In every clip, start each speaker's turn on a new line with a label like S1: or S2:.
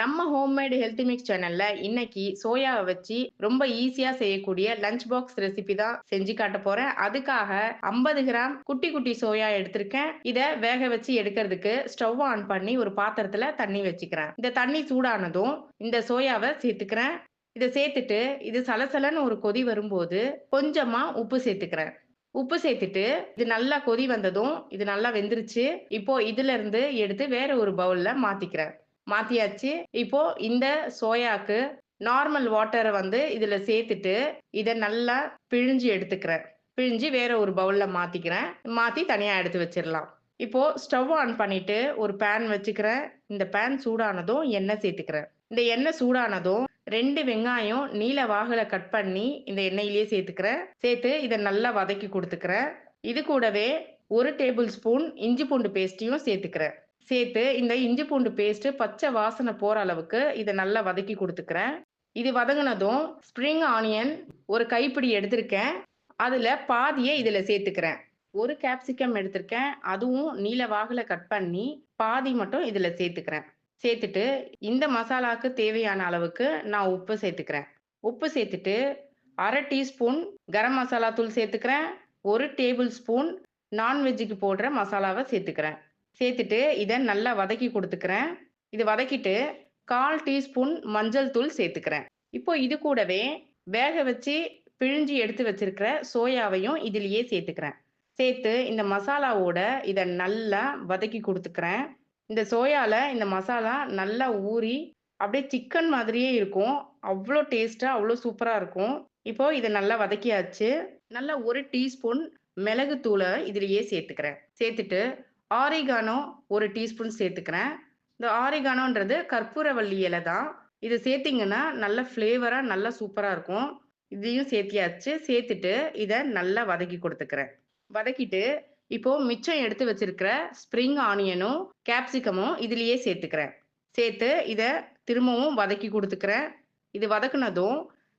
S1: நம்ம homemade healthy mix சேனல்ல இன்னைக்கு சோயாவை வச்சு ரொம்ப ஈஸியா செய்யக்கூடிய லஞ்ச் பாக்ஸ் ரெசிபி தான் செஞ்சு காட்ட போறேன். அதுக்காக 50 கிராம் குட்டி குட்டி சோயா எடுத்திருக்கேன். இதை வேக வச்சு எடுக்கிறதுக்கு ஸ்டவ் ஆன் பண்ணி ஒரு பாத்திரத்துல தண்ணி வச்சுக்கிறேன். இந்த தண்ணி சூடானதும் இந்த சோயாவை சேர்த்துக்கிறேன். இதை சேர்த்துட்டு இது சலசலன்னு ஒரு கொதி வரும்போது கொஞ்சமா உப்பு சேர்த்துக்கிறேன். உப்பு சேர்த்துட்டு இது நல்லா கொதி வந்ததும் இது நல்லா வெந்துருச்சு. இப்போ இதுல இருந்து எடுத்து வேற ஒரு பவுல்ல மாத்திக்கிறேன். மாத்தியாச்சு. இப்போ இந்த சோயாக்கு நார்மல் வாட்டரை வந்து இதுல சேர்த்துட்டு இதை நல்லா பிழிஞ்சு எடுத்துக்கிறேன். பிழிஞ்சு வேற ஒரு பவுல்ல மாத்திக்கிறேன். மாத்தி தனியா எடுத்து வச்சிடலாம். இப்போ ஸ்டவ் ஆன் பண்ணிட்டு ஒரு பேன் வச்சுக்கிறேன். இந்த பேன் சூடானதும் எண்ணெய் சேர்த்துக்கிறேன். இந்த எண்ணெய் சூடானதும் ரெண்டு வெங்காயம் நீல வாகலை கட் பண்ணி இந்த எண்ணெயிலேயே சேர்த்துக்கிறேன். சேர்த்து இதை நல்லா வதக்கி கொடுத்துக்கிறேன். இது கூடவே ஒரு டேபிள் ஸ்பூன் இஞ்சி பூண்டு பேஸ்ட்டையும் சேர்த்துக்கிறேன். சேர்த்து இந்த இஞ்சி பூண்டு பேஸ்ட் பச்சை வாசனை போற அளவுக்கு இதை நல்லா வதக்கி கொடுத்துக்கிறேன். இது வதங்கினதும் ஸ்ப்ரிங் ஆனியன் ஒரு கைப்பிடி எடுத்திருக்கேன். அதுல பாதியை இதுல சேர்த்துக்கிறேன். ஒரு கேப்சிகம் எடுத்திருக்கேன். அதுவும் நீல வாகுல கட் பண்ணி பாதி மட்டும் இதுல சேர்த்துக்கிறேன். சேர்த்துட்டு இந்த மசாலாக்கு தேவையான அளவுக்கு நான் உப்பு சேர்த்துக்கிறேன். உப்பு சேர்த்துட்டு அரை டீஸ்பூன் கரம் மசாலா தூள் சேர்த்துக்கிறேன். ஒரு டேபிள் ஸ்பூன் நான்வெஜ்ஜுக்கு போடுற மசாலாவை சேர்த்துக்கிறேன். சேர்த்துட்டு இதை நல்லா வதக்கி கொடுத்துக்கிறேன். இது வதக்கிட்டு கால் டீஸ்பூன் மஞ்சள் தூள் சேர்த்துக்கிறேன். இப்போ இது கூடவே வேக வச்சு பிழிஞ்சு எடுத்து வச்சிருக்கிற சோயாவையும் இதுலயே சேர்த்துக்கிறேன். சேர்த்து இந்த மசாலாவோட இதை நல்லா வதக்கி கொடுத்துக்கிறேன். இந்த சோயாவில் இந்த மசாலா நல்லா ஊறி அப்படியே சிக்கன் மாதிரியே இருக்கும். அவ்வளோ டேஸ்ட்டாக அவ்வளோ சூப்பராக இருக்கும். இப்போ இதை நல்லா வதக்கியாச்சு. நல்லா ஒரு டீஸ்பூன் மிளகு தூளை இதுலேயே சேர்த்துக்கிறேன். சேர்த்துட்டு ஆரிகானோ ஒரு டீஸ்பூன் சேர்த்துக்கிறேன். இந்த ஆரிகானோன்றது கற்பூரவள்ளி இலை தான். இது சேர்த்திங்கன்னா நல்ல ஃப்ளேவராக நல்லா சூப்பராக இருக்கும். இதையும் சேர்த்தியாச்சு. சேர்த்துட்டு இதை நல்லா வதக்கி கொடுத்துக்கிறேன். வதக்கிட்டு இப்போ மிச்சம் எடுத்து வச்சிருக்கிற ஸ்ப்ரிங் ஆனியனும் கேப்சிகமும் இதுலயே சேர்த்துக்கிறேன். சேர்த்து இதை திரும்பவும் வதக்கி கொடுத்துக்கிறேன். இது வதக்குனதும்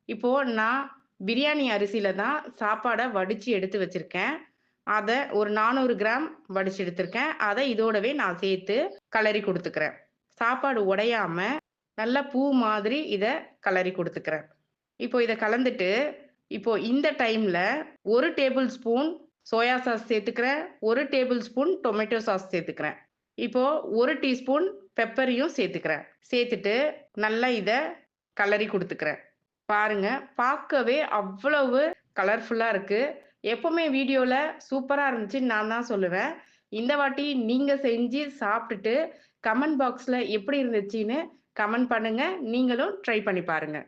S1: இப்போ நான் பிரியாணி அரிசியில தான் சாப்பாடை வடிச்சு எடுத்து வச்சிருக்கேன். அதை ஒரு நானூறு கிராம் வடிச்சு எடுத்திருக்கேன். அதை இதோடவே நான் சேர்த்து கலரி கொடுத்துக்கிறேன். சாப்பாடு உடையாம நல்லா பூ மாதிரி இதை கலரி கொடுத்துக்கிறேன். இப்போ இதை கலந்துட்டு இப்போ இந்த டைம்ல ஒரு டேபிள் ஸ்பூன் சோயா சாஸ் சேர்த்துக்கிறேன். ஒரு டேபிள் ஸ்பூன் டொமேட்டோ சாஸ் சேர்த்துக்கிறேன். இப்போ ஒரு டீஸ்பூன் பெப்பரையும் சேர்த்துக்கிறேன். சேர்த்துட்டு நல்லா இதை கலரி கொடுத்துக்கிறேன். பாருங்க பார்க்கவே அவ்வளவு கலர்ஃபுல்லா இருக்கு. எப்பவுமே வீடியோவில் சூப்பராக இருந்துச்சுன்னு நான் தான் சொல்லுவேன். இந்த வாட்டி நீங்கள் செஞ்சு சாப்பிட்டுட்டு கமெண்ட் பாக்ஸில் எப்படி இருந்துச்சுன்னு கமெண்ட் பண்ணுங்கள் நீங்களும் ட்ரை பண்ணி பாருங்கள்